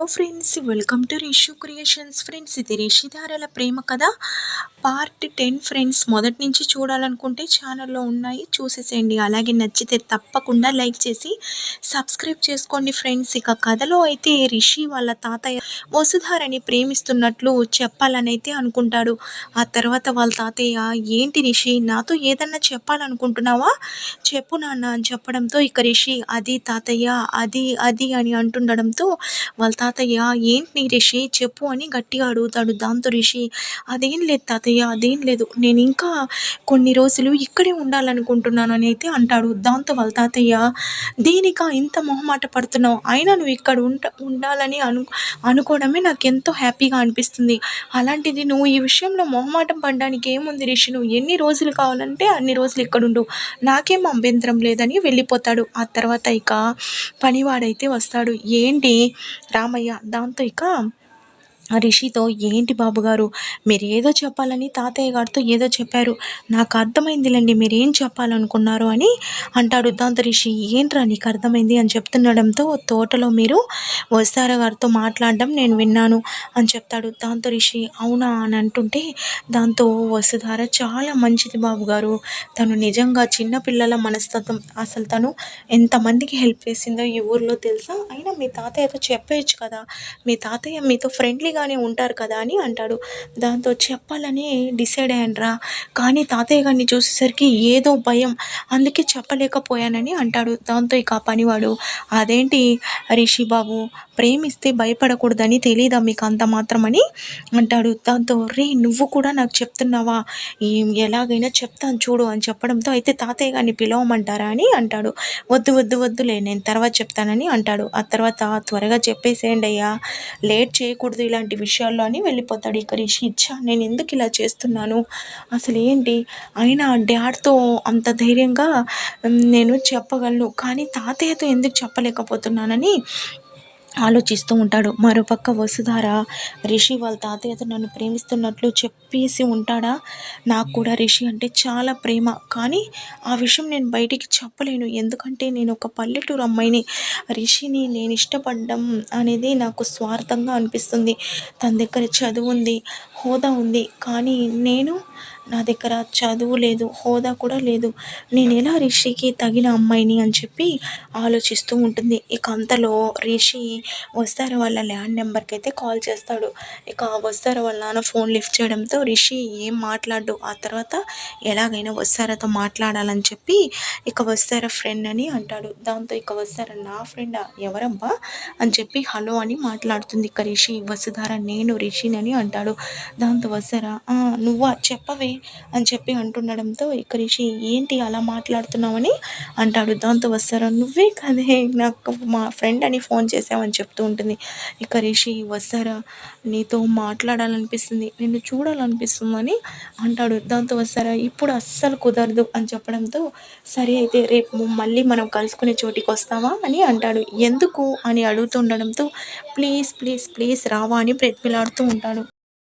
Hello friends welcome to Rishu creations friends ఇది రిషిధారల ప్రేమ కథ పార్ట్ టెన్ ఫ్రెండ్స్ మొదటి నుంచి చూడాలనుకుంటే ఛానల్లో ఉన్నాయి. చూసేసేయండి. అలాగే నచ్చితే తప్పకుండా లైక్ చేసి సబ్స్క్రైబ్ చేసుకోండి ఫ్రెండ్స్ ఇక కథలో అయితే రిషి వాళ్ళ తాతయ్య వసుధారని ప్రేమిస్తున్నట్లు చెప్పాలని అయితే అనుకుంటాడు. ఆ తర్వాత వాళ్ళ తాతయ్య ఏంటి రిషి నాతో ఏదన్నా చెప్పాలనుకుంటున్నావా? చెప్పు నాన్న అని చెప్పడంతో ఇక రిషి అది తాతయ్య అది అది అని అంటుండడంతో వాళ్ళ తాతయ్య ఏంటి రిషి? చెప్పు అని గట్టిగా అడుగుతాడు దాంతో రిషి. అదేం లేదు తాతయ్య అదేం లేదు. నేను ఇంకా కొన్ని రోజులు ఇక్కడే ఉండాలనుకుంటున్నాను అని అయితే అంటాడు దాంతో వాళ్ళ తాతయ్య. దీనికా ఇంత మొహమాట పడుతున్నావు? అయినా నువ్వు ఇక్కడ ఉంట ఉండాలని అను అనుకోవడమే నాకు ఎంతో హ్యాపీగా అనిపిస్తుంది. అలాంటిది నువ్వు ఈ విషయంలో మొహమాటం పడడానికి ఏముంది రిషి? నువ్వు ఎన్ని రోజులు కావాలంటే అన్ని రోజులు ఇక్కడుండు. నాకేం అభ్యంతరం లేదని వెళ్ళిపోతాడు. ఆ తర్వాత ఇక పనివాడైతే వస్తాడు. ఏంటి? రామ రామయ్య దాంతో ఇక రిషితో ఏంటి బాబుగారు? మీరు ఏదో చెప్పాలని తాతయ్య గారితో ఏదో చెప్పారు. నాకు అర్థమైందిలేండి మీరు ఏం చెప్పాలనుకున్నారు అని అంటాడు దాంతో రిషి. ఏంట్రా నీకు అర్థమైంది? అని చెప్తుండడంతో తోటలో మీరు వస్తార గారితో మాట్లాడడం నేను విన్నాను అని చెప్తాడు దాంతో రిషి. అవునా? అని అంటుంటే దాంతో వసుధార చాలా మంచిది బాబుగారు. తను నిజంగా చిన్నపిల్లల మనస్తత్వం. అసలు తను ఎంతమందికి హెల్ప్ చేసిందో ఈ ఊర్లో తెలుసా? అయినా మీ తాతయ్యతో చెప్పేయచ్చు కదా. మీ తాతయ్య మీతో ఫ్రెండ్లీ హ్యాపీగానే ఉంటారు కదా అని అంటాడు. దాంతో చెప్పాలని డిసైడ్ అయ్యానురా. కానీ తాతయ్య గారిని చూసేసరికి ఏదో భయం. అందుకే చెప్పలేకపోయానని అంటాడు. దాంతో ఇక పనివాడు అదేంటి రిషి బాబు ప్రేమిస్తే భయపడకూడదని తెలియదా మీకు అంత మాత్రమని? అంటాడు. దాంతో రే నువ్వు కూడా నాకు చెప్తున్నావా? ఎలాగైనా చెప్తాను చూడు అని చెప్పడంతో అయితే తాతయ్య గారిని పిలవమంటారా అని అంటాడు. వద్దు వద్దు వద్దులే నేను తర్వాత చెప్తానని అంటాడు. ఆ తర్వాత త్వరగా చెప్పేసేయండి అయ్యా లేట్ చేయకూడదు ఇలాంటి విషయాల్లో అని వెళ్ళిపోతాడు. ఇక రిషి ఇచ్చా నేను ఎందుకు ఇలా చేస్తున్నాను? అసలు ఏంటి? అయినా డాడ్తో అంత ధైర్యంగా నేను చెప్పగలను. కానీ తాతయ్యతో ఎందుకు చెప్పలేకపోతున్నానని ఆలోచిస్తూ ఉంటాడు. మరోపక్క వసుధార రిషి వాళ్ళ తాతయ్యతో నన్ను ప్రేమిస్తున్నట్లు చెప్పేసి ఉంటాడా? నాకు కూడా రిషి అంటే చాలా ప్రేమ. కానీ ఆ విషయం నేను బయటికి చెప్పలేను. ఎందుకంటే నేను ఒక పల్లెటూరు అమ్మాయిని. రిషిని నేను ఇష్టపడడం అనేది నాకు స్వార్థంగా అనిపిస్తుంది. తన దగ్గర చదువు ఉంది. హోదా ఉంది. కానీ నేను నా దగ్గర చదువు లేదు హోదా కూడా లేదు. నేను ఎలా రిషికి తగిన అమ్మాయిని అని చెప్పి ఆలోచిస్తూ ఉంటుంది. ఇక అంతలో రిషి వస్తారు వాళ్ళ ల్యాండ్ నెంబర్కి అయితే కాల్ చేస్తాడు. ఇక వస్తారు వాళ్ళ నాన్న ఫోన్ లిఫ్ట్ చేయడంతో రిషి ఏం మాట్లాడు ఆ తర్వాత ఎలాగైనా వస్తారతో మాట్లాడాలని చెప్పి ఇక వస్తారా ఫ్రెండ్ అని అంటాడు. దాంతో ఇక వస్తారా నా ఫ్రెండా? ఎవరబ్బా? అని చెప్పి హలో అని మాట్లాడుతుంది. ఇక రిషి వసుధార నేను రిషిని అని అంటాడు. దాంతో వస్తారా? నువ్వా? చెప్పవే అని చెప్పి అంటుండడంతో ఇక రిషి ఏంటి అలా మాట్లాడుతున్నావని? అంటాడు. దాంతో వస్తారా? నువ్వే కదే నాకు మా ఫ్రెండ్ అని ఫోన్ చేసావని చెప్తూ ఉంటుంది. ఇక రిషి వస్తారా? నీతో మాట్లాడాలనిపిస్తుంది నిన్ను చూడాలనిపిస్తుందని అంటాడు. దాంతో వస్తారా? ఇప్పుడు అస్సలు కుదరదు అని చెప్పడంతో సరే అయితే రేపు మళ్ళీ మనం కలుసుకునే చోటికి వస్తావా? అని అంటాడు. ఎందుకు? అని అడుగుతుండడంతో ప్లీజ్ ప్లీజ్ ప్లీజ్ రావా? అని ప్రతిపిలాడుతూ ఉంటాడు.